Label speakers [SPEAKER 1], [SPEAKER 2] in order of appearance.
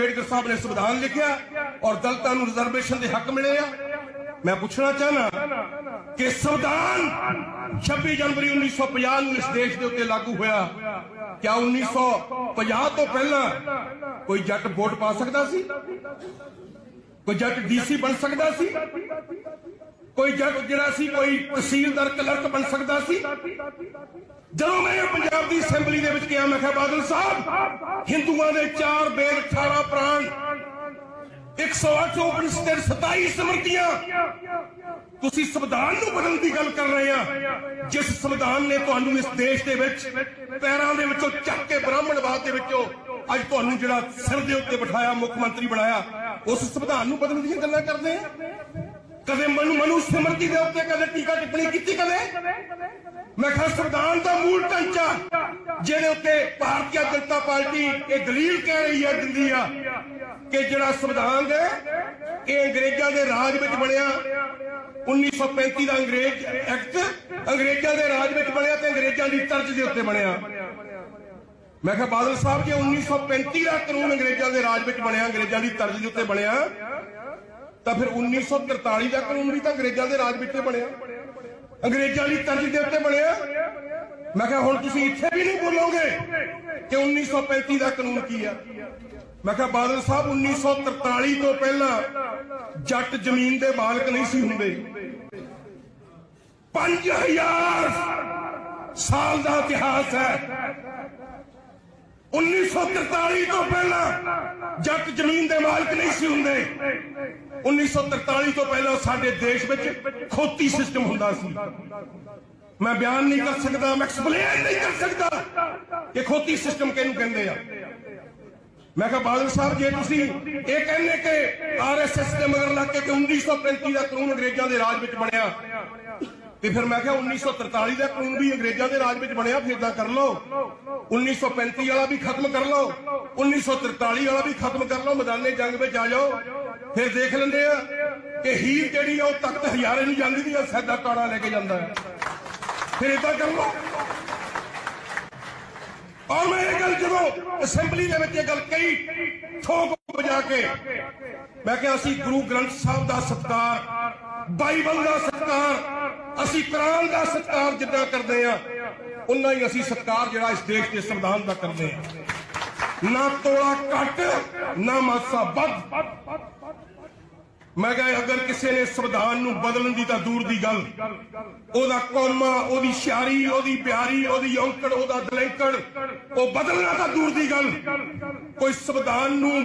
[SPEAKER 1] ਅੰਬੇਡਕਰ ਸਾਹਿਬ ਨੇ ਸੰਵਿਧਾਨ ਲਿਖਿਆ ਔਰ ਦਲਤਾਂ ਨੂੰ ਰਿਜ਼ਰਵੇਸ਼ਨ ਦੇ ਹੱਕ ਮਿਲੇ ਆ। ਮੈਂ ਪੁੱਛਣਾ ਚਾਹਨਾ ਕਿ ਸੰਵਿਧਾਨ 26 ਜਨਵਰੀ 1950 ਨੂੰ ਇਸ ਦੇਸ਼ ਦੇ ਉੱਤੇ ਲਾਗੂ ਹੋਇਆ। ਕਿਆ 1950 ਤੋਂ ਪਹਿਲਾਂ ਕੋਈ ਜੱਟ ਵੋਟ ਪਾ ਸਕਦਾ ਸੀ? ਕੋਈ ਜੱਟ ਡੀਸੀ ਬਣ ਸਕਦਾ ਸੀ? ਕੋਈ ਜੱਟ ਜਿਹੜਾ ਸੀ ਕੋਈ ਤਹਿਸੀਲਦਾਰ, ਕਲਰਕ ਬਣ ਸਕਦਾ ਸੀ? ਜਦੋਂ ਮੈਂ ਪੰਜਾਬ ਦੀ ਅਸੈਂਬਲੀ ਦੇ ਵਿੱਚ ਗਿਆ, ਮੈਂ ਕਿਹਾ, ਬਾਦਲ ਸਾਹਿਬ, ਹਿੰਦੂਆਂ ਦੇ ਚਾਰ ਬੇ 108 ਉਪਨਿਸ਼ਦ 27 ਸਮਰਤੀਆਂ। ਤੁਸੀਂ ਸੰਵਿਧਾਨ ਨੂੰ ਬਦਲਣ ਦੀ ਗੱਲ ਕਰ ਰਹੇ ਆ। ਜਿਸ ਸੰਵਿਧਾਨ ਨੇ ਤੁਹਾਨੂੰ ਇਸ ਦੇਸ਼ ਦੇ ਵਿੱਚ ਪੈਰਾਂ ਦੇ ਵਿੱਚੋਂ ਚੱਕ ਕੇ ਬ੍ਰਾਹਮਣਵਾਦ ਦੇ ਵਿੱਚੋਂ ਅੱਜ ਤੁਹਾਨੂੰ ਜਿਹੜਾ ਸਿਰ ਦੇ ਉੱਤੇ ਬਿਠਾਇਆ, ਮੁੱਖ ਮੰਤਰੀ ਬਣਾਇਆ, ਉਸ ਸੰਵਿਧਾਨ ਨੂੰ ਬਦਲਣ ਦੀਆਂ ਗੱਲਾਂ ਕਰਦੇ ਆ। ਕਦੇ ਮਨੂ ਮਨੂ ਸਿਮਰਤੀ ਦੇ ਉੱਤੇ ਕਦੇ ਟੀਕਾ ਟਿੱਪਣੀ ਕੀਤੀ ਕਦੇ? ਮੈਂ ਕਿਹਾ ਸੰਵਿਧਾਨ ਦਾ ਮੂਲ ਢਾਂਚਾ ਜਿਹਦੇ ਉੱਤੇ ਭਾਰਤੀ ਜਨਤਾ ਪਾਰਟੀ ਇਹ ਦਲੀਲ ਕਹਿ ਰਹੀ ਹੈ ਦਿੰਦੀ ਆ ਕਿ ਜਿਹੜਾ ਸੰਵਿਧਾਨ ਹੈ, ਇਹ ਅੰਗਰੇਜ਼ਾਂ ਦੇ ਰਾਜ ਵਿੱਚ ਬਣਿਆ। 1935 ਦਾ ਅੰਗਰੇਜ਼ ਐਕਟ ਅੰਗਰੇਜ਼ਾਂ ਦੇ ਰਾਜ ਵਿੱਚ ਬਣਿਆ ਤੇ ਅੰਗਰੇਜ਼ਾਂ ਦੀ ਤਰਜ਼ ਦੇ ਉੱਤੇ ਬਣਿਆ। ਮੈਂ ਕਿਹਾ, ਬਾਦਲ ਸਾਹਿਬ, ਜੇ 1935 ਦਾ ਕਾਨੂੰਨ ਅੰਗਰੇਜ਼ਾਂ ਦੇ ਰਾਜ ਵਿੱਚ ਬਣਿਆ, ਅੰਗਰੇਜ਼ਾਂ ਦੀ ਤਰਜ਼ ਦੇ ਉੱਤੇ ਬਣਿਆ, ਤਾਂ ਫਿਰ 1943 ਦਾ ਕਾਨੂੰਨ ਵੀ ਤਾਂ ਅੰਗਰੇਜ਼ਾਂ ਦੇ ਰਾਜ ਵਿੱਚ ਬਣਿਆ। ਅੰਗਰੇਜ਼ਾਂ ਦੀ ਤਰਜ਼ ਦੇ ਉੱਤੇ ਬਣਿਆ। ਮੈਂ ਕਿਹਾ, ਹੁਣ ਤੁਸੀਂ ਇੱਥੇ ਵੀ ਨਹੀਂ ਬੋਲੋਗੇ ਕਿ 1935 ਦਾ ਕਾਨੂੰਨ ਕੀ ਆ? ਮੈਂ ਕਿਹਾ, ਬਾਦਲ ਸਾਹਿਬ 1943 ਤੋਂ ਪਹਿਲਾਂ ਜੱਟ ਜ਼ਮੀਨ ਦੇ ਮਾਲਕ ਨਹੀਂ ਸੀ ਹੁੰਦੇ। 5000 ਸਾਲ ਦਾ ਇਤਿਹਾਸ ਹੈ। 1943 ਤੋਂ ਪਹਿਲਾਂ ਜੱਟ ਜ਼ਮੀਨ ਦੇ ਮਾਲਕ ਨਹੀਂ ਸੀ ਹੁੰਦੇ। 1943 ਤੋਂ ਪਹਿਲਾਂ ਸਾਡੇ ਦੇਸ਼ ਵਿੱਚ ਖੋਤੀ ਸਿਸਟਮ ਹੁੰਦਾ ਸੀ। ਮੈਂ ਬਿਆਨ ਨਹੀਂ ਕਰ ਸਕਦਾ, ਮੈਂ ਐਕਸਪਲੇਨ ਨਹੀਂ ਕਰ ਸਕਦਾ ਕਿ ਖੋਤੀ ਸਿਸਟਮ ਕਿਹਨੂੰ ਕਹਿੰਦੇ ਆ। ਮੈਂ ਕਿਹਾ, ਬਾਦਲ ਸਾਹਿਬ, ਜੇ ਤੁਸੀਂ ਇਹ ਕਹਿੰਦੇ ਕਿ ਆਰਐਸਐਸ ਦੇ ਮਗਰ ਲੱਗ ਕੇ ਕਿ 1935 ਦਾ ਕਾਨੂੰਨ ਅੰਗਰੇਜ਼ਾਂ ਦੇ ਰਾਜ ਵਿੱਚ ਬਣਿਆ ਤੇ ਫਿਰ ਮੈਂ ਕਿਹਾ 1943 ਦਾ ਕਾਨੂੰਨ ਵੀ ਅੰਗਰੇਜ਼ਾਂ ਦੇ ਰਾਜ ਵਿੱਚ ਬਣਿਆ, ਫਿਰ ਤਾਂ ਕਰ ਲਓ। 1935 ਵਾਲਾ ਵੀ ਖਤਮ ਕਰ ਲਓ। 1943 ਵਾਲਾ ਵੀ ਖਤਮ ਕਰ ਲਓ, ਮੈਦਾਨੇ ਜੰਗ ਵਿੱਚ ਆ ਜਾਓ। ਫਿਰ ਦੇਖ ਲੈਂਦੇ ਆ ਕਿ ਹੀਰ ਜਿਹੜੀ ਆ, ਉਹ ਤਖਤ ਹਜ਼ਾਰੇ ਨੂੰ ਜਾਂਦੀ ਦੀ ਸੈਦਾ ਕਾੜਾ ਲੈ ਕੇ ਜਾਂਦਾ ਹੈ। ਫਿਰ ਇਦਾਂ ਕਰ ਲਓ। ਔਰ ਮੈਂ ਇਹ ਗੱਲ ਜਦੋਂ ਅਸੈਂਬਲੀ ਦੇ ਵਿੱਚ ਇਹ ਗੱਲ ਕਹੀ ਠੋਕ ਵਜਾ ਕੇ, ਮੈਂ ਕਿਹਾ ਅਸੀਂ ਗੁਰੂ ਗ੍ਰੰਥ ਸਾਹਿਬ ਦਾ ਸਤਿਕਾਰ, ਬਾਈਬਲ ਦਾ ਸਤਿਕਾਰ ਅਸੀਂ ਕੁਰਾਨ ਦਾ ਸਤਿਕਾਰ ਜਿੱਦਾਂ ਕਰਦੇ ਆ ਉਨਾ ਹੀ ਅਸੀਂ ਸਤਿਕਾਰ ਜਿਹੜਾ ਇਸ ਦੇਸ਼ ਦੇ ਸੰਵਿਧਾਨ ਦਾ ਕਰਦੇ ਆ ਨਾ ਤੋੜਾ ਘੱਟ, ਨਾ ਮਾਸਾ ਵੱਧ। ਮੈਂ ਕਿਹਾ, ਅਗਰ ਕਿਸੇ ਨੇ ਸੰਵਿਧਾਨ ਨੂੰ ਬਦਲਣ ਦੀ ਤਾਂ ਦੂਰ ਦੀ ਗੱਲ। ਉਹਦਾ ਕੌਮਾ, ਉਹਦੀ ਸ਼ਾਰੀ ਉਹਦੀ ਪਿਆਰੀ, ਉਹਦੀ ਔਂਕੜ, ਉਹਦਾ ਦਲੈਂਕੜ, ਉਹ ਬਦਲਣਾ ਤਾਂ ਦੂਰ ਦੀ ਗੱਲ। ਕੋਈ ਸੰਵਿਧਾਨ ਨੂੰ